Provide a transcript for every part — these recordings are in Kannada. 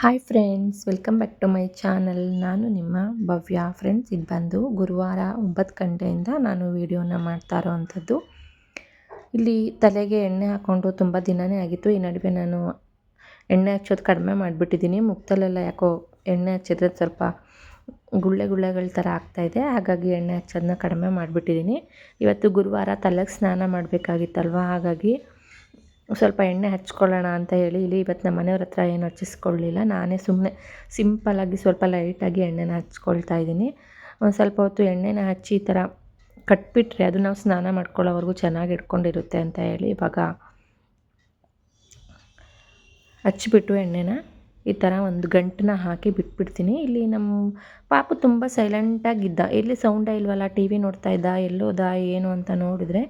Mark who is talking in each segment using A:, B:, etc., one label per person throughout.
A: Hi friends welcome back to my channel ನಾನು ನಿಮ್ಮ ಭವ್ಯ ಫ್ರೆಂಡ್ಸ್ ಇದು ಬಂದು ಗುರುವಾರ ಒಂಬತ್ತು ಗಂಟೆಯಿಂದ ನಾನು ವೀಡಿಯೋನ ಮಾಡ್ತಾ ಇರೋವಂಥದ್ದು. ಇಲ್ಲಿ ತಲೆಗೆ ಎಣ್ಣೆ ಹಾಕ್ಕೊಂಡು ತುಂಬ ದಿನವೇ ಆಗಿತ್ತು. ಈ ನಡುವೆ ನಾನು ಎಣ್ಣೆ ಹಚ್ಚೋದು ಕಡಿಮೆ ಮಾಡಿಬಿಟ್ಟಿದ್ದೀನಿ. ಮುಕ್ತಲೆಲ್ಲ ಯಾಕೋ ಎಣ್ಣೆ ಹಚ್ಚಿದ್ರೆ ಸ್ವಲ್ಪ ಗುಳ್ಳೆ ಗುಳ್ಳೆಗಳ ಥರ ಆಗ್ತಾಯಿದೆ ಹಾಗಾಗಿ ಎಣ್ಣೆ ಹಚ್ಚೋದನ್ನ ಕಡಿಮೆ ಮಾಡಿಬಿಟ್ಟಿದ್ದೀನಿ. ಇವತ್ತು ಗುರುವಾರ ತಲೆಗೆ ಸ್ನಾನ ಮಾಡಬೇಕಾಗಿತ್ತಲ್ವ? ಹಾಗಾಗಿ ಸ್ವಲ್ಪ ಎಣ್ಣೆ ಹಚ್ಕೊಳ್ಳೋಣ ಅಂತ ಹೇಳಿ ಇಲ್ಲಿ ಇವತ್ತು ನಮ್ಮ ಮನೆಯವ್ರ ಹತ್ರ ಏನು ಹಚ್ಚಿಸ್ಕೊಳ್ಳಿಲ್ಲ. ನಾನೇ ಸುಮ್ಮನೆ ಸಿಂಪಲ್ಲಾಗಿ ಸ್ವಲ್ಪ ಲೈಟಾಗಿ ಎಣ್ಣೆನ ಹಚ್ಕೊಳ್ತಾ ಇದ್ದೀನಿ. ಒಂದು ಸ್ವಲ್ಪ ಹೊತ್ತು ಎಣ್ಣೆನ ಹಚ್ಚಿ ಈ ಥರ ಕಟ್ಬಿಟ್ರೆ ಅದು ನಾವು ಸ್ನಾನ ಮಾಡ್ಕೊಳ್ಳೋವರೆಗೂ ಚೆನ್ನಾಗಿ ಇಟ್ಕೊಂಡಿರುತ್ತೆ ಅಂತ ಹೇಳಿ ಇವಾಗ ಹಚ್ಚಿಬಿಟ್ಟು ಎಣ್ಣೆನ ಈ ಥರ ಒಂದು ಗಂಟನ್ನ ಹಾಕಿ ಬಿಟ್ಬಿಡ್ತೀನಿ. ಇಲ್ಲಿ ನಮ್ಮ ಪಾಪು ತುಂಬ ಸೈಲೆಂಟಾಗಿದ್ದ ಎಲ್ಲಿ ಸೌಂಡೇ ಇಲ್ವಲ್ಲ? ಟಿ ವಿ ನೋಡ್ತಾ ಇದ್ದ? ಎಲ್ಲೋದ? ಏನು ಅಂತ ನೋಡಿದ್ರೆ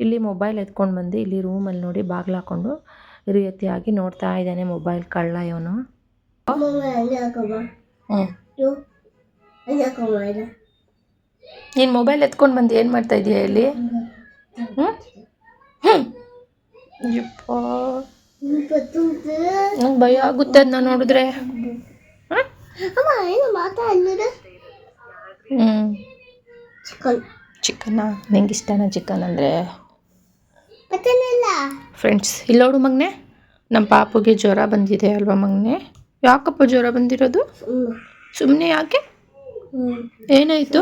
A: ಇಲ್ಲಿ ಮೊಬೈಲ್ ಎತ್ಕೊಂಡು ಬಂದು ಇಲ್ಲಿ ರೂಮಲ್ಲಿ ನೋಡಿ ಬಾಗಿಲು ಹಾಕ್ಕೊಂಡು ರೀತಿಯಾಗಿ ನೋಡ್ತಾ ಇದ್ದಾನೆ ಮೊಬೈಲ್ ಕಳ್ಳ ಇವನು ನೀನು ಮೊಬೈಲ್ ಎತ್ಕೊಂಡು ಬಂದು ಏನು ಮಾಡ್ತಾ ಇದೀಯ ಇಲ್ಲಿ? ನಂಗೆ ಭಯ ಆಗುತ್ತೆ ಅದನ್ನ ನೋಡಿದ್ರೆ. ಹ್ಞೂ ಚಿಕನ್ನ ನಿಂಗೆ ಇಷ್ಟನಾ ಚಿಕನ್ ಅಂದರೆ? ಫ್ರೆಂಡ್ಸ್ ಇಲ್ಲಿ? ನೋಡು ಮಗನೆ. ನಮ್ಮ ಪಾಪುಗೆ ಜ್ವರ ಬಂದಿದೆ ಅಲ್ವಾ ಮಗ್ನೆ? ಯಾಕಪ್ಪ ಜ್ವರ ಬಂದಿರೋದು? ಸುಮ್ಮನೆ ಯಾಕೆ? ಏನಾಯಿತು?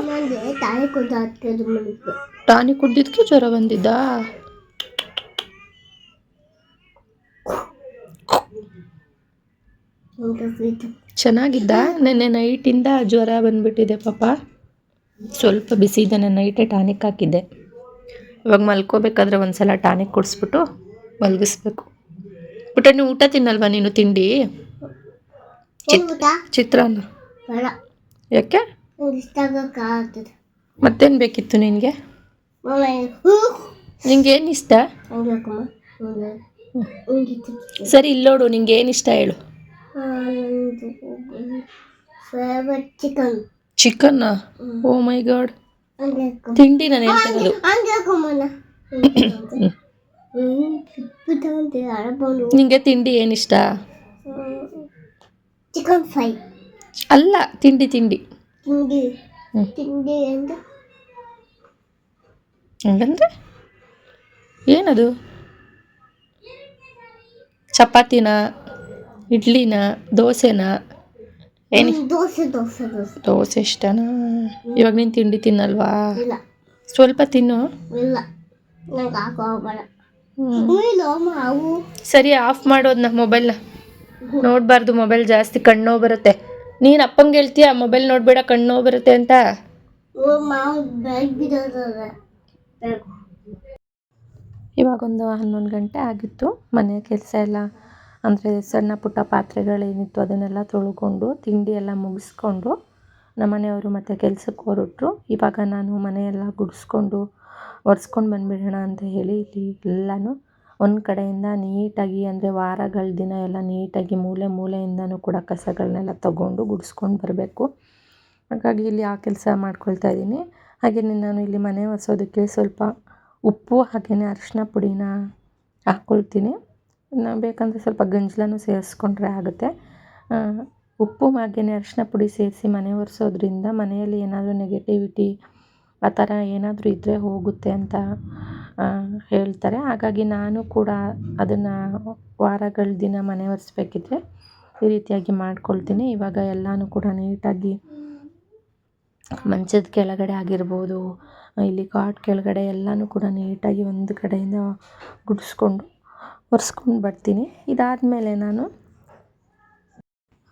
A: ಟಾನಿಕ್ ಕುಡ್ದಿದ್ದಕ್ಕೆ ಜ್ವರ ಬಂದಿದ್ದ? ಚೆನ್ನಾಗಿದ್ದ? ನೆನ್ನೆ ನೈಟಿಂದ ಜ್ವರ ಬಂದ್ಬಿಟ್ಟಿದೆ ಪಾಪ. ಸ್ವಲ್ಪ ಬಿಸಿ ಇದೆ ನೈಟೇ ಟಾನಿಕ್ ಹಾಕಿದ್ದೆ. ಇವಾಗ ಮಲ್ಕೋಬೇಕಾದ್ರೆ ಒಂದು ಸಲ ಟಾನಿಕ್ ಕುಡಿಸ್ಬಿಟ್ಟು ಮಲಗಿಸ್ಬೇಕು. ಬಟ್ ನೀವು ಊಟ ತಿನ್ನಲ್ವಾ ನೀನು ತಿಂಡಿ? ಚಿತ್ರಾನ್ನ. ಯಾಕೆ? ಮತ್ತೇನು ಬೇಕಿತ್ತು ನಿನಗೆ? ನಿಂಗೆ ಏನು ಇಷ್ಟ? ಸರಿ ಇಲ್ಲೋಡು ನಿಂಗೆ ಏನು ಇಷ್ಟ ಹೇಳು.
B: ಚಿಕನ್
A: ಚಿಕನ್ನ? ಓ ಮೈ ಗಾಡ್ ತಿಂಡಿ ನಾನು ಹೇಳ್ತಿರೋದು ನಿಂಗೆ ತಿಂಡಿ ಏನಿಷ್ಟ?
B: Chicken fry.
A: ಅಲ್ಲ ತಿಂಡಿ ತಿಂಡಿ.
B: ತಿಂಡಿ. ತಿಂಡಿ ಅಂದ್ರೆ?
A: ಹಂಗಂದ್ರೆ? ಏನದು? ಚಪಾತಿನ ಇಡ್ಲಿನ ದೋಸೆನ? ಏನು?
B: ದೋಸೆ ದೋಸೆ ದೋಸೆ.
A: ದೋಸೆ ಇಷ್ಟನಾ? ಇವಾಗ ನೀನು ತಿಂಡಿ ತಿನ್ನಲ್ವಾ?
B: ಇಲ್ಲ.
A: ಸ್ವಲ್ಪ ತಿನ್ನು.
B: ಇಲ್ಲ. ನಂಗೆ ಹಾಕೋ ಹೋಗಲ್ಲ
A: ಹ್ಮ್.
B: ಇಲ್ಲ ಮಾವು
A: ಸರಿ ಆಫ್ ಮಾಡೋದನ್ನ ಮೊಬೈಲ್ನ. ನೋಡಬಾರ್ದು ಮೊಬೈಲ್ ಜಾಸ್ತಿ ಕಣ್ಣು ಬರುತ್ತೆ. ನೀನು ಅಪ್ಪಂಗೆ ಹೇಳ್ತೀಯ ಮೊಬೈಲ್ ನೋಡಬೇಡ ಕಣ್ಣು ಬರುತ್ತೆ ಅಂತ? ಇವಾಗೊಂದು ಹನ್ನೊಂದು ಗಂಟೆ ಆಗಿತ್ತು ಮನೆ ಕೆಲಸ ಎಲ್ಲ ಅಂದರೆ ಸಣ್ಣ ಪುಟ್ಟ ಪಾತ್ರೆಗಳೇನಿತ್ತು ಅದನ್ನೆಲ್ಲ ತೊಳ್ಕೊಂಡು ತಿಂಡಿ ಎಲ್ಲ ಮುಗಿಸ್ಕೊಂಡು ನಮ್ಮ ಮನೆಯವರು ಮತ್ತು ಕೆಲ್ಸಕ್ಕೆ ಹೊರಟ್ರು. ಇವಾಗ ನಾನು ಮನೆಯೆಲ್ಲ ಗುಡಿಸ್ಕೊಂಡು ಒರೆಸ್ಕೊಂಡು ಬಂದುಬಿಡೋಣ ಅಂತ ಹೇಳಿ ಇಲ್ಲಿ ಎಲ್ಲನೂ ಒಂದು ಕಡೆಯಿಂದ ನೀಟಾಗಿ ಅಂದರೆ ವಾರಗಳ ದಿನ ಎಲ್ಲ ನೀಟಾಗಿ ಮೂಲೆ ಮೂಲೆಯಿಂದನೂ ಕೂಡ ಕಸಗಳನ್ನೆಲ್ಲ ತಗೊಂಡು ಗುಡಿಸ್ಕೊಂಡು ಬರಬೇಕು. ಹಾಗಾಗಿ ಇಲ್ಲಿ ಆ ಕೆಲಸ ಮಾಡ್ಕೊಳ್ತಾ ಇದ್ದೀನಿ. ಹಾಗೆಯೇ ನಾನು ಇಲ್ಲಿ ಮನೆ ಒರೆಸೋದಕ್ಕೆ ಸ್ವಲ್ಪ ಉಪ್ಪು ಹಾಗೆಯೇ ಅರಿಶಿನ ಪುಡಿನ ಹಾಕ್ಕೊಳ್ತೀನಿ ಇನ್ನು ಬೇಕಂದರೆ ಸ್ವಲ್ಪ ಗಂಜಲನೂ ಸೇರಿಸ್ಕೊಂಡ್ರೆ ಆಗುತ್ತೆ. ಉಪ್ಪು ಹಾಗೆಯೇ ಅರಿಶಿನ ಪುಡಿ ಸೇರಿಸಿ ಮನೆ ಒರೆಸೋದ್ರಿಂದ ಮನೆಯಲ್ಲಿ ಏನಾದರೂ ನೆಗೆಟಿವಿಟಿ ಆ ಥರ ಏನಾದರೂ ಇದ್ದರೆ ಹೋಗುತ್ತೆ ಅಂತ ಹೇಳ್ತಾರೆ. ಹಾಗಾಗಿ ನಾನು ಕೂಡ ಅದನ್ನು ವಾರಗಳ ದಿನ ಮನೆ ಒರೆಸ್ಬೇಕಿದ್ರೆ ಈ ರೀತಿಯಾಗಿ ಮಾಡ್ಕೊಳ್ತೀನಿ. ಇವಾಗ ಎಲ್ಲನೂ ಕೂಡ ನೀಟಾಗಿ ಮಂಚದ ಕೆಳಗಡೆ ಆಗಿರ್ಬೋದು ಇಲ್ಲಿ ಕಾಟ್ ಕೆಳಗಡೆ ಎಲ್ಲನೂ ಕೂಡ ನೀಟಾಗಿ ಒಂದು ಕಡೆಯಿಂದ ಗುಡಿಸ್ಕೊಂಡು ಒರೆಸ್ಕೊಂಡು ಬರ್ತೀನಿ. ಇದಾದಮೇಲೆ ನಾನು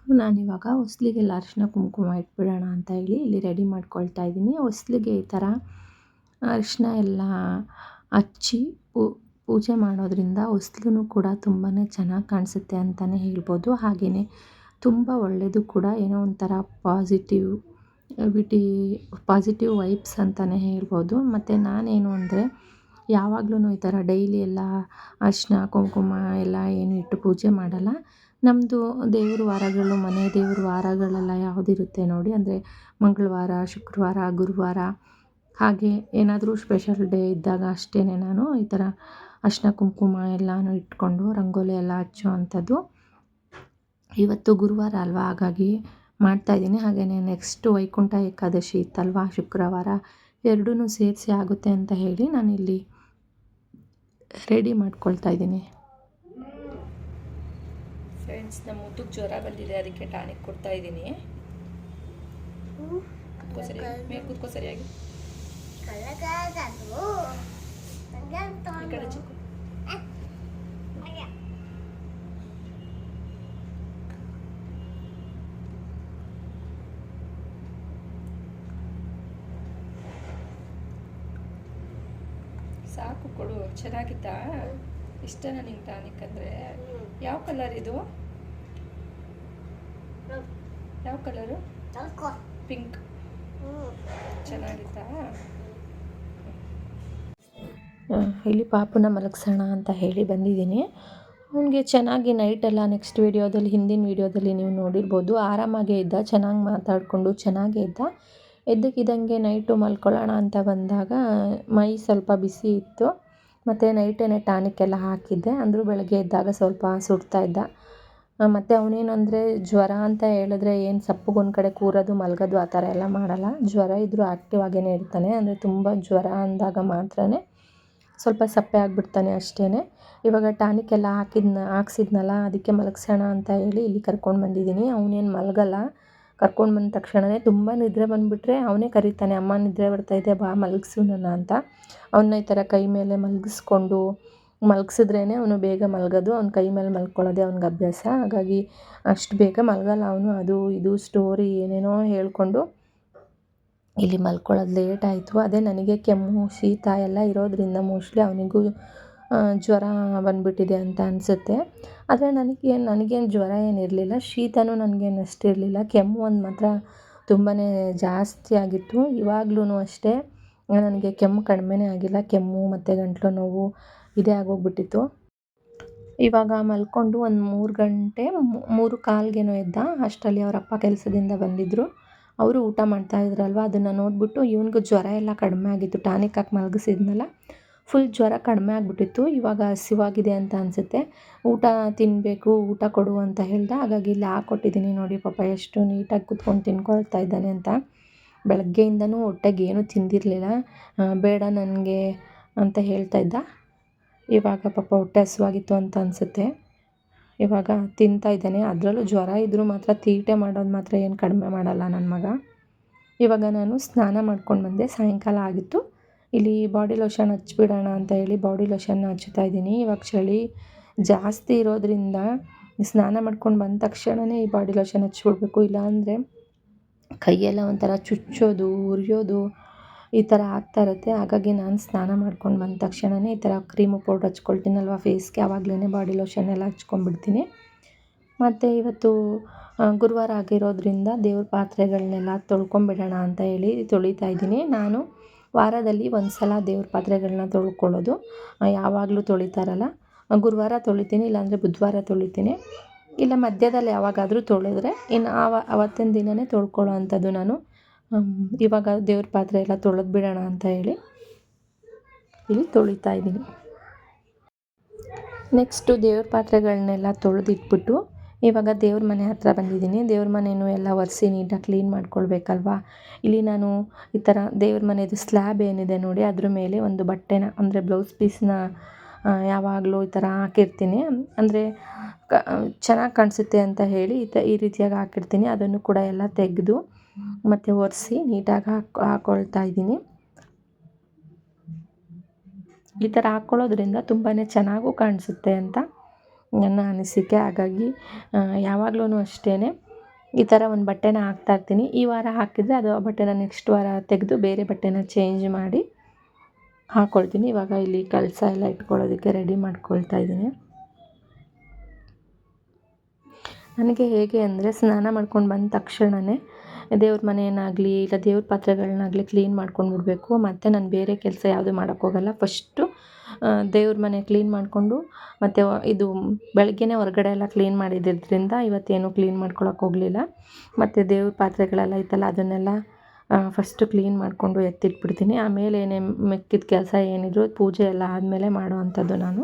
A: ನಾನಿವಾಗ ಹೊಸ್ಲಿಗೆಲ್ಲ ಅರಿಶಿನ ಕುಂಕುಮ ಇಟ್ಬಿಡೋಣ ಅಂತ ಹೇಳಿ ಇಲ್ಲಿ ರೆಡಿ ಮಾಡ್ಕೊಳ್ತಾ ಇದ್ದೀನಿ. ಹೊಸ್ಲಿಗೆ ಈ ಥರ ಅರಿಶಿನ ಎಲ್ಲ ಹಚ್ಚಿ ಪೂಜೆ ಮಾಡೋದ್ರಿಂದ ಹೊಸ್ಲು ಕೂಡ ತುಂಬಾ ಚೆನ್ನಾಗಿ ಕಾಣಿಸುತ್ತೆ ಅಂತಲೇ ಹೇಳ್ಬೋದು. ಹಾಗೆಯೇ ತುಂಬ ಒಳ್ಳೆಯದು ಕೂಡ ಏನೋ ಒಂಥರ ಪಾಸಿಟಿವ್ ಬಿಟಿ ಪಾಸಿಟಿವ್ ವೈಬ್ಸ್ ಅಂತಲೇ ಹೇಳ್ಬೋದು. ಮತ್ತು ನಾನೇನು ಅಂದರೆ ಯಾವಾಗ್ಲೂ ಈ ಥರ ಡೈಲಿ ಎಲ್ಲ ಅರಿಶ್ಣ ಕುಂಕುಮ ಎಲ್ಲ ಏನು ಇಟ್ಟು ಪೂಜೆ ಮಾಡಲ್ಲ. ನಮ್ಮದು ದೇವ್ರ ವಾರಗಳು ಮನೆ ದೇವ್ರ ವಾರಗಳೆಲ್ಲ ಯಾವುದಿರುತ್ತೆ ನೋಡಿ, ಅಂದರೆ ಮಂಗಳವಾರ, ಶುಕ್ರವಾರ, ಗುರುವಾರ, ಹಾಗೆ ಏನಾದರೂ ಸ್ಪೆಷಲ್ ಡೇ ಇದ್ದಾಗ ಅಷ್ಟೇ ನಾನು ಈ ಥರ ಅರಿಶ್ಣ ಕುಂಕುಮ ಎಲ್ಲನೂ ಇಟ್ಕೊಂಡು ರಂಗೋಲಿ ಎಲ್ಲ ಹಚ್ಚುವಂಥದ್ದು ಇವತ್ತು ಗುರುವಾರ ಅಲ್ವಾ, ಹಾಗಾಗಿ ಮಾಡ್ತಾಯಿದ್ದೀನಿ ಹಾಗೆಯೇ ನೆಕ್ಸ್ಟ್ ವೈಕುಂಠ ಏಕಾದಶಿ ಇತ್ತಲ್ವಾ, ಶುಕ್ರವಾರ ಎರಡೂ ಸೇರಿಸಿ ಆಗುತ್ತೆ ಅಂತ ಹೇಳಿ ನಾನಿಲ್ಲಿ ರೆಡಿ ಮಾಡ್ಕೊಳ್ತಾ ಇದ್ದೀನಿ. ಫ್ರೆಂಡ್ಸ್ ನಮ್ಮ ಮುದ್ದಕ್ಕೆ ಜ್ವರ ಬಂದಿದೆ ಅದಕ್ಕೆ ಟಾನಿಕ್ ಕೊಡ್ತಾ ಇದ್ದೀನಿ. ಕುತ್ಕೋ ಸರಿಯಾಗಿ. ಈ ಕಡೆ ಚಿಕ್ಕು ಸಾಕು ಕೊಡು ಚೆನ್ನಾಗಿತ್ತಾ? ಇಷ್ಟ ನನಗೆ ಟಾನಿಕ್ ಅಂದರೆ? ಯಾವ ಕಲರ್ ಇದು? ಯಾವ ಕಲರು ಪಿಂಕ್. ಚೆನ್ನಾಗಿತ್ತಾ? ಇಲ್ಲಿ ಪಾಪುನ ಮಲಗಿಸೋಣ ಅಂತ ಹೇಳಿ ಬಂದಿದ್ದೀನಿ. ಅವನಿಗೆ ಚೆನ್ನಾಗಿ ನೈಟೆಲ್ಲ ನೆಕ್ಸ್ಟ್ ವೀಡಿಯೋದಲ್ಲಿ ಹಿಂದಿನ ವೀಡಿಯೋದಲ್ಲಿ ನೀವು ನೋಡಿರ್ಬೋದು. ಆರಾಮಾಗೇ ಇದ್ದ, ಚೆನ್ನಾಗಿ ಮಾತಾಡಿಕೊಂಡು ಚೆನ್ನಾಗೇ ಇದ್ದ. ಎದ್ದಕ್ಕಿದ್ದಂಗೆ ನೈಟು ಮಲ್ಕೊಳ್ಳೋಣ ಅಂತ ಬಂದಾಗ ಮೈ ಸ್ವಲ್ಪ ಬಿಸಿ ಇತ್ತು. ಮತ್ತು ನೈಟೇನೆ ಟಾನಿಕ್ ಎಲ್ಲ ಹಾಕಿದ್ದೆ. ಅಂದರೂ ಬೆಳಗ್ಗೆ ಎದ್ದಾಗ ಸ್ವಲ್ಪ ಸುಡ್ತಾ ಇದ್ದ. ಮತ್ತು ಅವನೇನಂದರೆ ಜ್ವರ ಅಂತ ಹೇಳಿದ್ರೆ ಏನು ಸಪ್ಪಗೊಂದು ಕಡೆ ಕೂರೋದು, ಮಲಗೋದು ಆ ಥರ ಎಲ್ಲ ಮಾಡಲ್ಲ. ಜ್ವರ ಇದ್ದರೂ ಆ್ಯಕ್ಟಿವ್ ಆಗೇ ಇರ್ತಾನೆ. ಅಂದರೆ ತುಂಬ ಜ್ವರ ಅಂದಾಗ ಮಾತ್ರನೇ ಸ್ವಲ್ಪ ಸಪ್ಪೆ ಆಗಿಬಿಡ್ತಾನೆ ಅಷ್ಟೇ ಇವಾಗ ಟಾನಿಕ್ ಎಲ್ಲ ಹಾಕಿದ್ನ, ಹಾಕ್ಸಿದ್ನಲ್ಲ, ಅದಕ್ಕೆ ಮಲಗಿಸೋಣ ಅಂತ ಹೇಳಿ ಇಲ್ಲಿ ಕರ್ಕೊಂಡು ಬಂದಿದ್ದೀನಿ. ಅವನೇನು ಮಲಗಲ್ಲ. ಕರ್ಕೊಂಡು ಬಂದ ತಕ್ಷಣವೇ ತುಂಬ ನಿದ್ರೆ ಬಂದುಬಿಟ್ರೆ ಅವನೇ ಕರೀತಾನೆ, ಅಮ್ಮ ನಿದ್ರೆ ಬರ್ತಾಯಿದೆ ಬಾ ಮಲಗಿಸು ನನ್ನ ಅಂತ. ಅವನ್ನ ಈ ಥರ ಕೈ ಮೇಲೆ ಮಲಗಿಸ್ಕೊಂಡು ಮಲಗಿಸಿದ್ರೇ ಅವನು ಬೇಗ ಮಲಗೋದು, ಅವ್ನ ಕೈ ಮೇಲೆ ಮಲ್ಕೊಳ್ಳೋದೇ ಅವ್ನಿಗೆ ಅಭ್ಯಾಸ. ಹಾಗಾಗಿ ಅಷ್ಟು ಬೇಗ ಮಲಗಲ್ಲ ಅವನು, ಅದು ಇದು ಸ್ಟೋರಿ ಏನೇನೋ ಹೇಳ್ಕೊಂಡು ಇಲ್ಲಿ ಮಲ್ಕೊಳ್ಳೋದು ಲೇಟ್ ಆಯಿತು. ಅದೇ ನನಗೆ ಕೆಮ್ಮು, ಶೀತ ಎಲ್ಲ ಇರೋದ್ರಿಂದ ಮೋಸ್ಟ್ಲಿ ಅವನಿಗೂ ಜ್ವರ ಬಂದುಬಿಟ್ಟಿದೆ ಅಂತ ಅನಿಸುತ್ತೆ. ಆದರೆ ನನಗೆ ನನಗೇನು ಜ್ವರ ಏನಿರಲಿಲ್ಲ ಶೀತನೂ ನನಗೇನು ಅಷ್ಟಿರಲಿಲ್ಲ ಕೆಮ್ಮು ಒಂದು ಮಾತ್ರ ತುಂಬಾ ಜಾಸ್ತಿ ಆಗಿತ್ತು. ಇವಾಗ್ಲೂ ಅಷ್ಟೇ. ನನಗೆ ಕೆಮ್ಮು ಕಡಿಮೆನೇ ಆಗಿಲ್ಲ. ಕೆಮ್ಮು ಮತ್ತು ಗಂಟಲು ನೋವು ಇದೇ ಆಗೋಗ್ಬಿಟ್ಟಿತ್ತು. ಇವಾಗ ಮಲ್ಕೊಂಡು ಒಂದು ಮೂರು ಗಂಟೆ ಮೂರು ಕಾಲ್ಗೇನೋ ಎದ್ದ. ಅಷ್ಟರಲ್ಲಿ ಅವ್ರ ಅಪ್ಪ ಕೆಲಸದಿಂದ ಬಂದಿದ್ದರು ಅವರು ಊಟ ಮಾಡ್ತಾ ಇದ್ರಲ್ವ? ಅದನ್ನು ನೋಡಿಬಿಟ್ಟು, ಇವನಿಗೂ ಜ್ವರ ಎಲ್ಲ ಕಡಿಮೆ ಆಗಿತ್ತು. ಟಾನಿಕ್ ಹಾಕಿ ಮಲಗಿಸಿದ್ನಲ್ಲ. ಫುಲ್ ಜ್ವರ ಕಡಿಮೆ ಆಗಿಬಿಟ್ಟಿತ್ತು. ಇವಾಗ ಹಸಿವಾಗಿದೆ ಅಂತ ಅನಿಸುತ್ತೆ. ಊಟ ತಿನ್ನಬೇಕು ಊಟ ಕೊಡು ಅಂತ ಹೇಳ್ದೆ. ಹಾಗಾಗಿ ಇಲ್ಲಿ ಹಾಕ್ಕೊಟ್ಟಿದ್ದೀನಿ ನೋಡಿ ಪಾಪ, ಎಷ್ಟು ನೀಟಾಗಿ ಕುತ್ಕೊಂಡು ತಿನ್ಕೊಳ್ತಾ ಇದ್ದಾನೆ ಅಂತ. ಬೆಳಗ್ಗೆಯಿಂದನೂ ಹೊಟ್ಟೆಗೆ ಏನೂ ತಿಂದಿರಲಿಲ್ಲ. ಬೇಡ ನನಗೆ ಅಂತ ಹೇಳ್ತಾ ಇದ್ದ. ಇವಾಗ ಪಾಪ ಹೊಟ್ಟೆ ಹಸಿವಾಗಿತ್ತು ಅಂತ ಅನಿಸುತ್ತೆ. ಇವಾಗ ತಿಂತಾ ಇದ್ದಾನೆ. ಅದರಲ್ಲೂ ಜ್ವರ ಇದ್ದರೂ ಮಾತ್ರ ತೀಟೆ ಮಾಡೋದು ಮಾತ್ರ ಏನು ಕಡಿಮೆ ಮಾಡಲ್ಲ ನನ್ನ ಮಗ. ಇವಾಗ ನಾನು ಸ್ನಾನ ಮಾಡ್ಕೊಂಡು ಬಂದೆ. ಸಾಯಂಕಾಲ ಆಗಿತ್ತು. ಇಲ್ಲಿ ಬಾಡಿ ಲೋಷನ್ ಹಚ್ಬಿಡೋಣ ಅಂತ ಹೇಳಿ ಬಾಡಿ ಲೋಷನ್ನ ಹಚ್ತಾ ಇದ್ದೀನಿ. ಇವಾಗ ಚಳಿ ಜಾಸ್ತಿ ಇರೋದರಿಂದ ಸ್ನಾನ ಮಾಡ್ಕೊಂಡು ಬಂದ ತಕ್ಷಣವೇ ಈ ಬಾಡಿ ಲೋಷನ್ ಹಚ್ಬಿಡ್ಬೇಕು. ಇಲ್ಲಾಂದರೆ ಕೈಯೆಲ್ಲ ಒಂಥರ ಚುಚ್ಚೋದು, ಉರಿಯೋದು ಈ ಥರ ಆಗ್ತಾ ಇರುತ್ತೆ. ಹಾಗಾಗಿ ನಾನು ಸ್ನಾನ ಮಾಡ್ಕೊಂಡು ಬಂದ ತಕ್ಷಣವೇ ಈ ಥರ ಕ್ರೀಮು ಪೌಡ್ರ್ ಹಚ್ಕೊಳ್ತೀನಲ್ವ ಫೇಸ್ಗೆ ಆವಾಗಲೇ ಬಾಡಿ ಲೋಷನ್ ಎಲ್ಲ ಹಚ್ಕೊಂಡ್ಬಿಡ್ತೀನಿ. ಮತ್ತು ಇವತ್ತು ಗುರುವಾರ ಆಗಿರೋದ್ರಿಂದ ದೇವ್ರ ಪಾತ್ರೆಗಳನ್ನೆಲ್ಲ ತೊಳ್ಕೊಂಬಿಡೋಣ ಅಂತ ಹೇಳಿ ತೊಳಿತಾ ಇದ್ದೀನಿ. ನಾನು ವಾರದಲ್ಲಿ ಒಂದು ಸಲ ದೇವ್ರ ಪಾತ್ರೆಗಳನ್ನ ತೊಳ್ಕೊಳ್ಳೋದು. ಯಾವಾಗಲೂ ತೊಳಿತಾರಲ್ಲ. ಗುರುವಾರ ತೊಳಿತೀನಿ, ಇಲ್ಲಾಂದರೆ ಬುಧವಾರ ತೊಳಿತೀನಿ. ಇಲ್ಲ, ಮಧ್ಯದಲ್ಲಿ ಯಾವಾಗಾದರೂ ತೊಳೆದ್ರೆ, ಇನ್ನು ಆವ, ಅವತ್ತಿನ ದಿನವೇ ತೊಳ್ಕೊಳ್ಳೋ ಅಂಥದ್ದು ನಾನು. ಇವಾಗ ದೇವ್ರ ಪಾತ್ರೆ ಎಲ್ಲ ತೊಳೆದು ಬಿಡೋಣ ಅಂತ ಹೇಳಿ ಇಲ್ಲಿ ತೊಳಿತಾ ಇದ್ದೀನಿ. ನೆಕ್ಸ್ಟು ದೇವ್ರ ಪಾತ್ರೆಗಳನ್ನೆಲ್ಲ ತೊಳೆದಿಟ್ಬಿಟ್ಟು ಇವಾಗ ದೇವ್ರ ಮನೆ ಹತ್ರ ಬಂದಿದ್ದೀನಿ. ದೇವ್ರ ಮನೆಯೂ ಎಲ್ಲ ಒರೆಸಿ ನೀಟಾಗಿ ಕ್ಲೀನ್ ಮಾಡ್ಕೊಳ್ಬೇಕಲ್ವಾ? ಇಲ್ಲಿ ನಾನು ಈ ಥರ ದೇವ್ರ ಮನೆಯದು ಸ್ಲ್ಯಾಬ್ ಏನಿದೆ ನೋಡಿ, ಅದ್ರ ಮೇಲೆ ಒಂದು ಬಟ್ಟೆನ, ಅಂದರೆ ಬ್ಲೌಸ್ ಪೀಸ್ನ ಯಾವಾಗಲೂ ಈ ಥರ ಹಾಕಿರ್ತೀನಿ. ಅಂದರೆ ಕ, ಚೆನ್ನಾಗಿ ಕಾಣಿಸುತ್ತೆ ಅಂತ ಹೇಳಿ ಈ ತ, ಈ ರೀತಿಯಾಗಿ ಹಾಕಿರ್ತೀನಿ. ಅದನ್ನು ಕೂಡ ಎಲ್ಲ ತೆಗೆದು ಮತ್ತು ಒರೆಸಿ ನೀಟಾಗಿ ಹಾಕಿ ಹಾಕ್ಕೊಳ್ತಾ ಇದ್ದೀನಿ. ಈ ಥರ ಹಾಕ್ಕೊಳ್ಳೋದ್ರಿಂದ ತುಂಬಾ ಚೆನ್ನಾಗೂ ಕಾಣಿಸುತ್ತೆ ಅಂತ ನನ್ನ ಅನಿಸಿಕೆ. ಹಾಗಾಗಿ ಯಾವಾಗ್ಲೂ ಅಷ್ಟೇ ಈ ಥರ ಒಂದು ಬಟ್ಟೆನ ಹಾಕ್ತಾಯಿರ್ತೀನಿ ಈ ವಾರ ಹಾಕಿದರೆ ಅದು ಆ ಬಟ್ಟೆನ ನೆಕ್ಸ್ಟ್ ವಾರ ತೆಗೆದು ಬೇರೆ ಬಟ್ಟೆನ ಚೇಂಜ್ ಮಾಡಿ ಹಾಕ್ಕೊಳ್ತೀನಿ ಇವಾಗ ಇಲ್ಲಿ ಕಳಸ ಎಲ್ಲ ಇಟ್ಕೊಳ್ಳೋದಕ್ಕೆ ರೆಡಿ ಮಾಡ್ಕೊಳ್ತಾ ಇದ್ದೀನಿ. ನನಗೆ ಹೇಗೆ ಅಂದರೆ ಸ್ನಾನ ಮಾಡ್ಕೊಂಡು ಬಂದ ತಕ್ಷಣವೇ ದೇವ್ರ ಮನೆಯನ್ನಾಗಲಿ ಇಲ್ಲ ದೇವ್ರ ಪಾತ್ರೆಗಳನ್ನಾಗಲಿ ಕ್ಲೀನ್ ಮಾಡ್ಕೊಂಡು ಬಿಡಬೇಕು. ಮತ್ತು ನಾನು ಬೇರೆ ಕೆಲಸ ಯಾವುದೂ ಮಾಡೋಕ್ಕೋಗಲ್ಲ ಫಸ್ಟು ದೇವ್ರ ಮನೆ ಕ್ಲೀನ್ ಮಾಡಿಕೊಂಡು ಮತ್ತು ಇದು ಬೆಳಗ್ಗೆನೇ ಹೊರಗಡೆ ಎಲ್ಲ ಕ್ಲೀನ್ ಮಾಡಿದ್ದಿದ್ದರಿಂದ ಇವತ್ತೇನು ಕ್ಲೀನ್ ಮಾಡ್ಕೊಳಕ್ಕೆ ಹೋಗಲಿಲ್ಲ. ಮತ್ತು ದೇವ್ರ ಪಾತ್ರೆಗಳೆಲ್ಲ ಇತ್ತಲ್ಲ ಅದನ್ನೆಲ್ಲ ಫಸ್ಟು ಕ್ಲೀನ್ ಮಾಡಿಕೊಂಡು ಎತ್ತಿಟ್ಬಿಡ್ತೀನಿ. ಆಮೇಲೆ ಏನೇ ಮಿಕ್ಕಿದ ಕೆಲಸ ಏನಿದ್ರು ಪೂಜೆ ಎಲ್ಲ ಆದಮೇಲೆ ಮಾಡೋ ಅಂಥದ್ದು ನಾನು.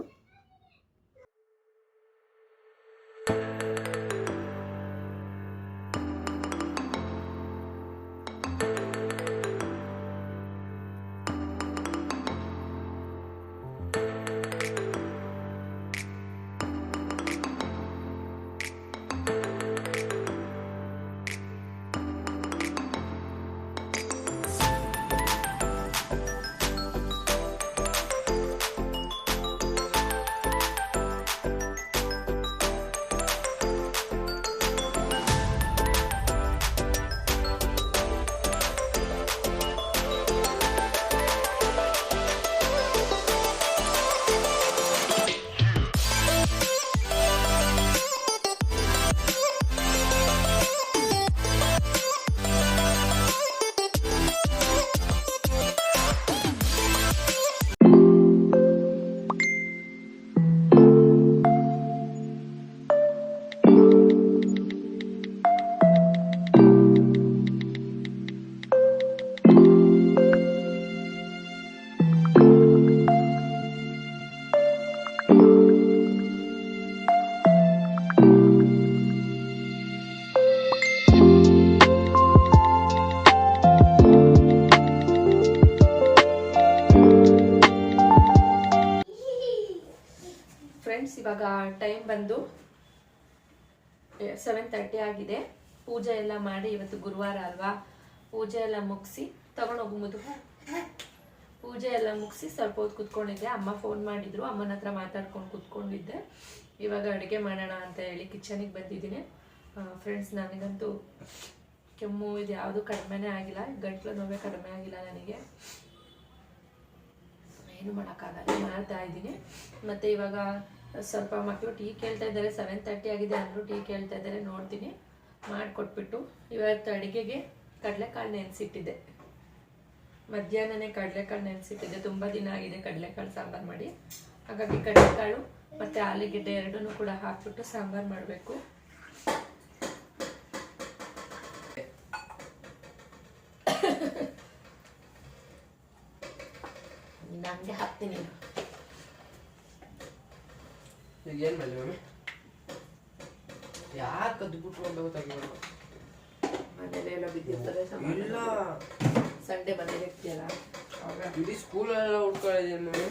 A: ಇವಾಗ ಟೈಮ್ ಬಂದು ಸೆವೆನ್ ತರ್ಟಿ ಆಗಿದೆ. ಪೂಜೆ ಎಲ್ಲ ಮಾಡಿ ಇವತ್ತು ಗುರುವಾರ ಅಲ್ವಾ? ಪೂಜೆ ಎಲ್ಲ ಮುಗಿಸಿ ತಗೊಂಡೋಗು ಮುದು ಪೂಜೆ ಎಲ್ಲ ಮುಗಿಸಿ ಸ್ವಲ್ಪ ಹೊತ್ತು ಕುತ್ಕೊಂಡಿದ್ದೆ. ಅಮ್ಮ ಫೋನ್ ಮಾಡಿದ್ರು, ಅಮ್ಮನ ಹತ್ರ ಮಾತಾಡ್ಕೊಂಡು ಕುತ್ಕೊಂಡಿದ್ದೆ. ಇವಾಗ ಅಡುಗೆ ಮಾಡೋಣ ಅಂತ ಹೇಳಿ ಕಿಚನಿಗೆ ಬಂದಿದ್ದೀನಿ. ಫ್ರೆಂಡ್ಸ್ ನನಗಂತೂ ಕೆಮ್ಮು ಇದು ಯಾವುದು ಕಡಿಮೆನೇ ಆಗಿಲ್ಲ. ಗಂಟ್ಲು ನೋವೇ ಕಡಿಮೆ ಆಗಿಲ್ಲ ನನಗೆ. ಏನು ಮಾಡೋಕ್ಕಾಗಲ್ಲ. ಮಾಡ್ತಾ ಇದ್ದೀನಿ. ಮತ್ತು ಇವಾಗ ಸ್ವಲ್ಪ ಮಕ್ಕಳು ಟೀ ಕೇಳ್ತಾ ಇದ್ದಾರೆ ಸೆವೆನ್ ತರ್ಟಿ ಆಗಿದೆ ಅಂದರು ಟೀ ಕೇಳ್ತಾ ಇದ್ದಾರೆ, ನೋಡ್ತೀನಿ. ಮಾಡಿಕೊಟ್ಬಿಟ್ಟು ಇವತ್ತು ಅಡುಗೆಗೆ ಕಡಲೆಕಾಳು ನೆನೆಸಿಟ್ಟಿದ್ದೆ ಮಧ್ಯಾಹ್ನನೇ ಕಡಲೆಕಾಳು ನೆನೆಸಿಟ್ಟಿದ್ದೆ ತುಂಬ ದಿನ ಆಗಿದೆ ಕಡಲೆಕಾಳು ಸಾಂಬಾರು ಮಾಡಿ. ಹಾಗಾಗಿ ಕಡಲೆಕಾಳು ಮತ್ತು ಆಲೂಗೆಡ್ಡೆ ಎರಡನ್ನೂ ಕೂಡ ಹಾಕ್ಬಿಟ್ಟು ಸಾಂಬಾರು ಮಾಡಬೇಕು. ನನಗೆ ಹಾಕ್ತೀನಿ.
C: ಈಗ ಏನು ಮಾಡಿ ಮಮ್ಮಿ ಯಾಕೆ ಕದ್ಬಿಟ್ರು ಅಂತ ಗೊತ್ತಾಗಿಲ್ಲ
A: ಮನೇಲಿ ಎಲ್ಲ ಬಿದ್ದಿರ್ತದೆ
C: ಇಲ್ಲ.
A: ಸಂಡೇ ಮನೇಲಿ ಇರ್ತೀಯಲ್ಲ
C: ಇಡೀ ಸ್ಕೂಲೆಲ್ಲ ಹುಡ್ಕೊಂಡಿದ್ದೀನಿ ಮಮ್ಮಿ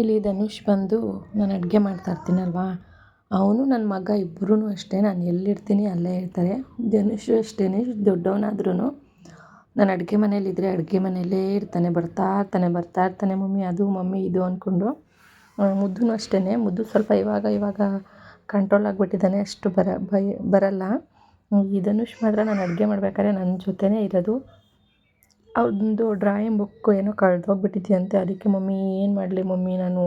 A: ಇಲ್ಲಿ ಧನುಷ್ ಬಂದು ನಾನು ಅಡುಗೆ ಮಾಡ್ತಾ ಇರ್ತೀನಲ್ವಾ? ಅವನು ನನ್ನ ಮಗ ಇಬ್ಬರೂ ಅಷ್ಟೇ ನಾನು ಎಲ್ಲಿರ್ತೀನಿ ಅಲ್ಲೇ ಇರ್ತಾರೆ. ಧನುಷ್ ಅಷ್ಟೇ ದೊಡ್ಡವನಾದ್ರೂ ನಾನು ಅಡುಗೆ ಮನೇಲಿದ್ದರೆ ಅಡುಗೆ ಮನೆಯಲ್ಲೇ ಇರ್ತಾನೆ ಬರ್ತಾ ಇರ್ತಾನೆ ಬರ್ತಾ ಇರ್ತಾನೆ ಮಮ್ಮಿ ಅದು ಮಮ್ಮಿ ಇದು ಅಂದ್ಕೊಂಡು ಮುದ್ದು ಅಷ್ಟೇ ಮುದ್ದು ಸ್ವಲ್ಪ ಇವಾಗ ಇವಾಗ ಕಂಟ್ರೋಲ್ ಆಗಿಬಿಟ್ಟಿದ್ದಾನೆ. ಅಷ್ಟು ಬರ ಭಯ ಬರಲ್ಲ. ಈ ಧನುಷ್ ಮಾತ್ರ ನಾನು ಅಡುಗೆ ಮಾಡ್ಬೇಕಾದ್ರೆ ನನ್ನ ಜೊತೆನೇ ಇರೋದು. ಅವ್ರದ್ದು ಡ್ರಾಯಿಂಗ್ ಬುಕ್ ಏನೋ ಕಳೆದೋಗ್ಬಿಟ್ಟಿದೆಯಂತೆ ಅದಕ್ಕೆ ಮಮ್ಮಿ ಏನು ಮಾಡಲಿ ಮಮ್ಮಿ ನಾನು?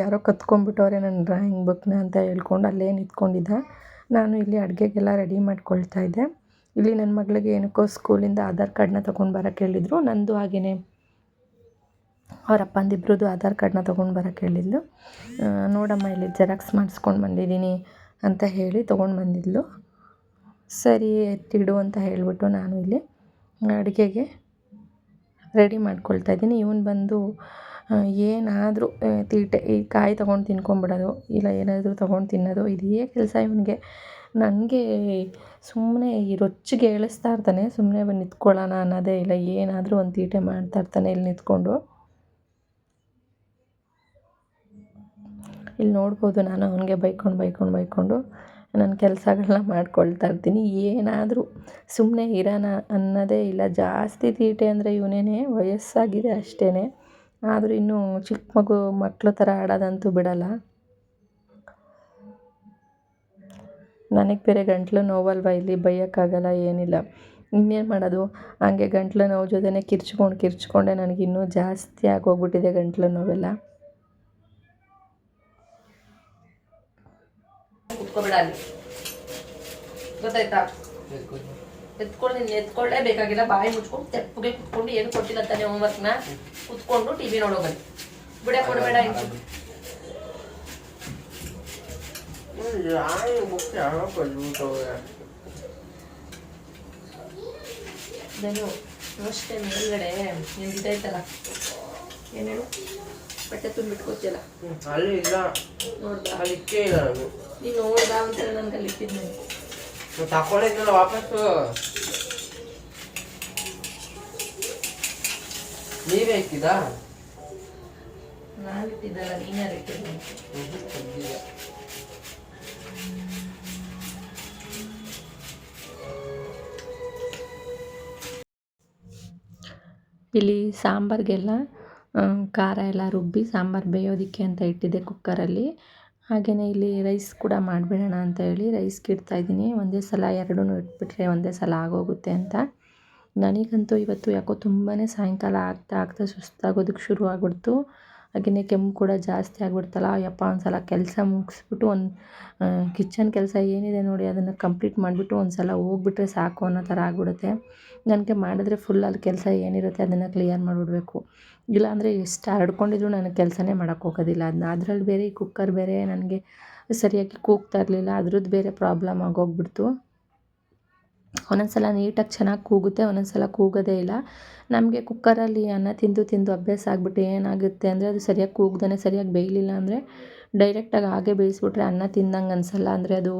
A: ಯಾರೋ ಕತ್ಕೊಂಡ್ಬಿಟ್ಟವ್ರೆ ನನ್ನ ಡ್ರಾಯಿಂಗ್ ಬುಕ್ನ ಅಂತ ಹೇಳ್ಕೊಂಡು ಅಲ್ಲೇ ನಿಂತ್ಕೊಂಡಿದ್ದ. ನಾನು ಇಲ್ಲಿ ಅಡುಗೆಗೆಲ್ಲ ರೆಡಿ ಮಾಡ್ಕೊಳ್ತಾ ಇದ್ದೆ. ಇಲ್ಲಿ ನನ್ನ ಮಗಳಿಗೆ ಏನಕ್ಕೋ ಸ್ಕೂಲಿಂದ ಆಧಾರ್ ಕಾರ್ಡ್ನ ತೊಗೊಂಡು ಬರೋಕ್ಕೆ ಹೇಳಿದರು. ನಂದು ಹಾಗೆಯೇ ಅವ್ರ ಅಪ್ಪಂದಿಬ್ರದ್ದು ಆಧಾರ್ ಕಾರ್ಡ್ನ ತೊಗೊಂಡು ಬರೋಕೆ ಹೇಳಿದ್ಲು. ನೋಡಮ್ಮ, ಇಲ್ಲಿ ಜೆರಾಕ್ಸ್ ಮಾಡಿಸ್ಕೊಂಡು ಬಂದಿದ್ದೀನಿ ಅಂತ ಹೇಳಿ ತೊಗೊಂಡು ಬಂದಿದ್ಲು. ಸರಿ, ಎತ್ತಿಡು ಅಂತ ಹೇಳಿಬಿಟ್ಟು ನಾನು ಇಲ್ಲಿ ಅಡುಗೆಗೆ ರೆಡಿ ಮಾಡ್ಕೊಳ್ತಾ ಇದ್ದೀನಿ. ಇವನು ಬಂದು ಏನಾದರೂ ತೀಟೆ, ಈ ಕಾಯಿ ತೊಗೊಂಡು ತಿನ್ಕೊಂಬಿಡೋದು, ಇಲ್ಲ ಏನಾದರೂ ತೊಗೊಂಡು ತಿನ್ನೋದು, ಇದೇ ಕೆಲಸ ಇವನಿಗೆ. ನನಗೆ ಸುಮ್ಮನೆ ಈ ರೊಚ್ಚಿಗೆ ಏಳಿಸ್ತಾ ಇರ್ತಾನೆ ಸುಮ್ಮನೆ ಬಂದು ನಿಂತ್ಕೊಳ್ಳೋಣ ಅನ್ನೋದೇ ಇಲ್ಲ, ಏನಾದರೂ ಒಂದು ತೀಟೆ ಮಾಡ್ತಾ ಇರ್ತಾನೆ ಇಲ್ಲಿ ನಿಂತ್ಕೊಂಡು. ಇಲ್ಲಿ ನೋಡ್ಬೋದು ನಾನು ಅವನಿಗೆ ಬೈಕೊಂಡು ಬೈಕೊಂಡು ಬೈಕೊಂಡು ನನ್ನ ಕೆಲಸಗಳನ್ನ ಮಾಡ್ಕೊಳ್ತಾ ಇರ್ತೀನಿ. ಏನಾದರೂ ಸುಮ್ಮನೆ ಇರೋಣ ಅನ್ನೋದೇ ಇಲ್ಲ. ಜಾಸ್ತಿ ತೀಟೆ ಅಂದರೆ ಇವನೇನೆ ವಯಸ್ಸಾಗಿದೆ ಅಷ್ಟೇ ಆದರೂ ಇನ್ನೂ ಚಿಕ್ಕ ಮಗು ಮಕ್ಕಳು ಥರ ಆಡೋದಂತೂ ಬಿಡಲ್ಲ. ನನಗೆ ಬೇರೆ ಗಂಟ್ಲು ನೋವಲ್ವ? ಇಲ್ಲಿ ಬೈಯೋಕ್ಕಾಗಲ್ಲ, ಏನಿಲ್ಲ. ಇನ್ನೇನು ಮಾಡೋದು? ಹಂಗೆ ಗಂಟ್ಲು ನೋವು ಜೊತೆನೇ ಕಿರ್ಚ್ಕೊಂಡು ಕಿರ್ಚ್ಕೊಂಡೆ ನನಗಿನ್ನೂ ಜಾಸ್ತಿ ಆಗೋಗ್ಬಿಟ್ಟಿದೆ ಗಂಟ್ಲು ನೋವೆಲ್ಲ. ಕುತ್ಕೋಬೇಡ ಅಲ್ಲಿ ಗೊತ್ತಾಯ್ತಾ? ಎತ್ಕೊಂಡು ನೀನು ಎತ್ಕೊಳ್ಳೇ ಬೇಕಾಗಿಲ್ಲ ಬಾಯಿ ಮುಚ್ಕೊಂಡು ತೆಪ್ಪಗೆ ಕುತ್ಕೊಂಡು ಏನು ಕೊಟ್ಟಿಲ್ಲ ತಾನೆ ಹೋಮ್ವರ್ಕ್ನ ಕುತ್ಕೊಂಡು ಟಿ ವಿ ನೋಡೋಗಲ್ಲಿ ಬಿಡೆ ಕೊಡಬೇಡ ಧನು ಅಷ್ಟೇ ಮೇಲ್ಗಡೆ. ನಿಂದು ಇದೈತಲ್ಲ ಏನು ಹೇಳು? ಬಟ್ಟೆ ತುಂಬಿಟ್ಕೋತಿಯಲ್ಲ
C: ಅಲ್ಲಿ ಇಲ್ಲ.
A: ನೋಡ್ದ?
C: ಅಲ್ಲಿ ಇಕ್ಕೇ ಇಲ್ಲ ನಾನು
A: ನೀನು ನೋಡ್ದ ಅಂತ ನನ್ಗೆ ಅಲ್ಲಿ ಇಟ್ಟಿದ್ದೆ
C: ವಾಪಸ್ಸು. ನೀವೇ ಇಕ್ಕಿದಾ?
A: ನಾನು ಇಟ್ಟಿದ್ದಲ್ಲ ನೀನೇ ಇಟ್ಟಿದ್ದೆ. ಇಲ್ಲಿ ಸಾಂಬಾರಿಗೆಲ್ಲ ಖಾರ ಎಲ್ಲ ರುಬ್ಬಿ ಸಾಂಬಾರು ಬೇಯೋದಕ್ಕೆ ಅಂತ ಇಟ್ಟಿದ್ದೆ ಕುಕ್ಕರಲ್ಲಿ. ಹಾಗೆಯೇ ಇಲ್ಲಿ ರೈಸ್ ಕೂಡ ಮಾಡಿಬಿಡೋಣ ಅಂತ ಹೇಳಿ ರೈಸ್ಗೆ ಇಡ್ತಾಯಿದ್ದೀನಿ ಒಂದೇ ಸಲ ಎರಡೂ ಇಟ್ಬಿಟ್ರೆ ಒಂದೇ ಸಲ ಆಗೋಗುತ್ತೆ ಅಂತ. ನನಗಂತೂ ಇವತ್ತು ಯಾಕೋ ತುಂಬಾ ಸಾಯಂಕಾಲ ಆಗ್ತಾ ಆಗ್ತಾ ಸುಸ್ತಾಗೋದಕ್ಕೆ ಶುರು ಹಾಗೆಯೇ ಕೆಮ್ಮು ಕೂಡ ಜಾಸ್ತಿ ಆಗಿಬಿಡ್ತಲ್ಲ, ಯಪ್ಪ ಒಂದು ಸಲ ಕೆಲಸ ಮುಗಿಸ್ಬಿಟ್ಟು ಒಂದು ಕಿಚನ್ ಕೆಲಸ ಏನಿದೆ ನೋಡಿ ಅದನ್ನು ಕಂಪ್ಲೀಟ್ ಮಾಡಿಬಿಟ್ಟು ಒಂದು ಸಲ ಹೋಗ್ಬಿಟ್ರೆ ಸಾಕು ಅನ್ನೋ ಥರ ಆಗಿಬಿಡುತ್ತೆ. ನನಗೆ ಮಾಡಿದ್ರೆ ಫುಲ್ ಅಲ್ಲಿ ಕೆಲಸ ಏನಿರುತ್ತೆ ಅದನ್ನು ಕ್ಲಿಯರ್ ಮಾಡಿಬಿಡ್ಬೇಕು. ಇಲ್ಲಾಂದರೆ ಎಷ್ಟು ಹರಡ್ಕೊಂಡಿದ್ರು ನನಗೆ ಕೆಲಸನೇ ಮಾಡೋಕ್ಕೆ ಹೋಗೋದಿಲ್ಲ. ಅದನ್ನ ಅದ್ರಲ್ಲಿ ಬೇರೆ ಈ ಕುಕ್ಕರ್ ಬೇರೆ ನನಗೆ ಸರಿಯಾಗಿ ಕೂಗ್ತಾ ಇರಲಿಲ್ಲ, ಅದ್ರದ್ದು ಬೇರೆ ಪ್ರಾಬ್ಲಮ್ ಆಗೋಗ್ಬಿಡ್ತು. ಒಂದೊಂದು ಸಲ ನೀಟಾಗಿ ಚೆನ್ನಾಗಿ ಕೂಗುತ್ತೆ ಒಂದೊಂದು ಸಲ ಕೂಗೋದೇ ಇಲ್ಲ. ನಮಗೆ ಕುಕ್ಕರಲ್ಲಿ ಅನ್ನ ತಿಂದು ತಿಂದು ಅಭ್ಯಾಸ ಆಗಿಬಿಟ್ಟು ಏನಾಗುತ್ತೆ ಅಂದರೆ ಅದು ಸರಿಯಾಗಿ ಕೂಗ್ದೇ ಸರಿಯಾಗಿ ಬೇಯಲಿಲ್ಲ ಅಂದರೆ ಡೈರೆಕ್ಟಾಗಿ ಹಾಗೆ ಬೇಯಿಸ್ಬಿಟ್ರೆ ಅನ್ನ ತಿಂದಂಗೆ ಅನಿಸಲ್ಲ ಅಂದರೆ ಅದು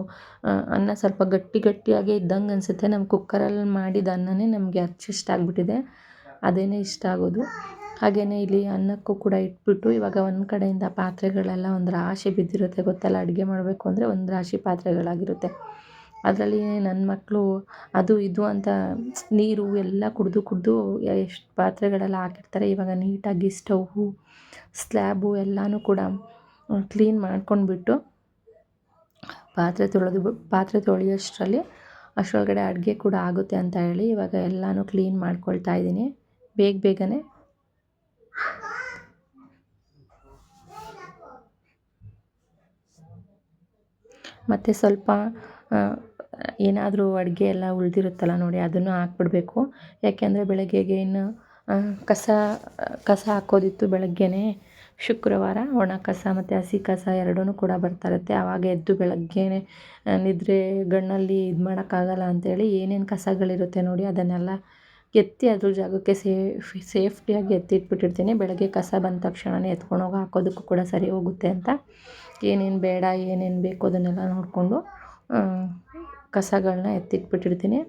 A: ಅನ್ನ ಸ್ವಲ್ಪ ಗಟ್ಟಿ ಗಟ್ಟಿಯಾಗೇ ಇದ್ದಂಗೆ ಅನಿಸುತ್ತೆ. ನಮ್ಮ ಕುಕ್ಕರಲ್ಲಿ ಮಾಡಿದ ಅನ್ನನೇ ನಮಗೆ ಅಚ್ಚುಷ್ಟ ಆಗಿಬಿಟ್ಟಿದೆ. ಅದೇನೇ ಇಷ್ಟ ಆಗೋದು. ಹಾಗೆಯೇ ಇಲ್ಲಿ ಅನ್ನಕ್ಕೂ ಕೂಡ ಇಟ್ಬಿಟ್ಟು ಇವಾಗ ಒಂದು ಕಡೆಯಿಂದ ಪಾತ್ರೆಗಳೆಲ್ಲ ಒಂದು ರಾಶಿ ಬಿದ್ದಿರುತ್ತೆ ಗೊತ್ತಲ್ಲ? ಅಡುಗೆ ಮಾಡಬೇಕು ಅಂದರೆ ಒಂದು ರಾಶಿ ಪಾತ್ರೆಗಳಾಗಿರುತ್ತೆ. ಅದರಲ್ಲಿ ನನ್ನ ಮಕ್ಕಳು ಅದು ಇದು ಅಂತ ನೀರು ಎಲ್ಲ ಕುಡಿದು ಕುಡಿದು ಎಷ್ಟು ಪಾತ್ರೆಗಳೆಲ್ಲ ಹಾಕಿರ್ತಾರೆ. ಇವಾಗ ನೀಟಾಗಿ ಸ್ಟವ್ವು ಸ್ಲ್ಯಾಬು ಎಲ್ಲನೂ ಕೂಡ ಕ್ಲೀನ್ ಮಾಡ್ಕೊಂಡ್ಬಿಟ್ಟು ಪಾತ್ರೆ ತೊಳೆದು ಪಾತ್ರೆ ತೊಳೆಯೋಷ್ಟರಲ್ಲಿ ಅಷ್ಟರೊಳಗಡೆ ಅಡುಗೆ ಕೂಡ ಆಗುತ್ತೆ ಅಂತ ಹೇಳಿ ಇವಾಗ ಎಲ್ಲನೂ ಕ್ಲೀನ್ ಮಾಡ್ಕೊಳ್ತಾ ಇದ್ದೀನಿ. ಬೇಗ ಬೇಗನೆ. ಮತ್ತು ಸ್ವಲ್ಪ ಏನಾದರೂ ಅಡುಗೆ ಎಲ್ಲ ಉಳಿದಿರುತ್ತಲ್ಲ ನೋಡಿ, ಅದನ್ನು ಹಾಕ್ಬಿಡ್ಬೇಕು. ಯಾಕೆಂದರೆ ಬೆಳಗ್ಗೆಗೆ ಇನ್ನು ಕಸ ಕಸ ಹಾಕೋದಿತ್ತು ಬೆಳಗ್ಗೆನೇ. ಶುಕ್ರವಾರ ಒಣ ಕಸ ಮತ್ತು ಹಸಿ ಕಸ ಎರಡೂ ಕೂಡ ಬರ್ತಾ ಇರುತ್ತೆ. ಆವಾಗ ಎದ್ದು ಬೆಳಗ್ಗೆ ನಿದ್ರೆ ಗಣ್ಣಲ್ಲಿ ಇದು ಮಾಡೋಕ್ಕಾಗಲ್ಲ ಅಂಥೇಳಿ ಏನೇನು ಕಸಗಳಿರುತ್ತೆ ನೋಡಿ, ಅದನ್ನೆಲ್ಲ ಎತ್ತಿ ಅದ್ರ ಜಾಗಕ್ಕೆ ಸೇಫ್ ಸೇಫ್ಟಿಯಾಗಿ ಎತ್ತಿಟ್ಬಿಟ್ಟಿರ್ತೀನಿ. ಬೆಳಗ್ಗೆ ಕಸ ಬಂದ ತಕ್ಷಣವೇ ಎತ್ಕೊಂಡೋಗಿ ಹಾಕೋದಕ್ಕೂ ಕೂಡ ಸರಿ ಹೋಗುತ್ತೆ ಅಂತ. ಏನೇನು ಬೇಡ, ಏನೇನು ಬೇಕು ಅದನ್ನೆಲ್ಲ ನೋಡಿಕೊಂಡು ಕಸಗಳನ್ನ ಎತ್ತಿಟ್ಬಿಟ್ಟಿರ್ತೀನಿ.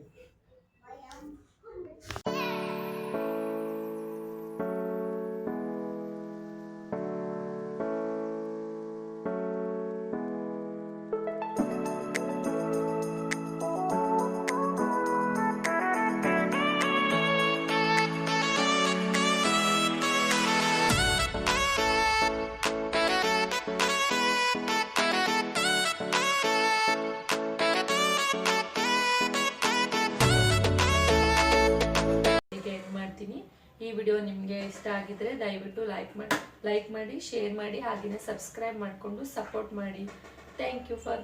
A: ಆಗಿದ್ರೆ ದಯವಿಟ್ಟು ಲೈಕ್ ಮಾಡಿ ಲೈಕ್ ಮಾಡಿ ಶೇರ್ ಮಾಡಿ ಹಾಗೆಯೇ ಸಬ್ಸ್ಕ್ರೈಬ್ ಮಾಡಿಕೊಂಡು ಸಪೋರ್ಟ್ ಮಾಡಿ. Thank you for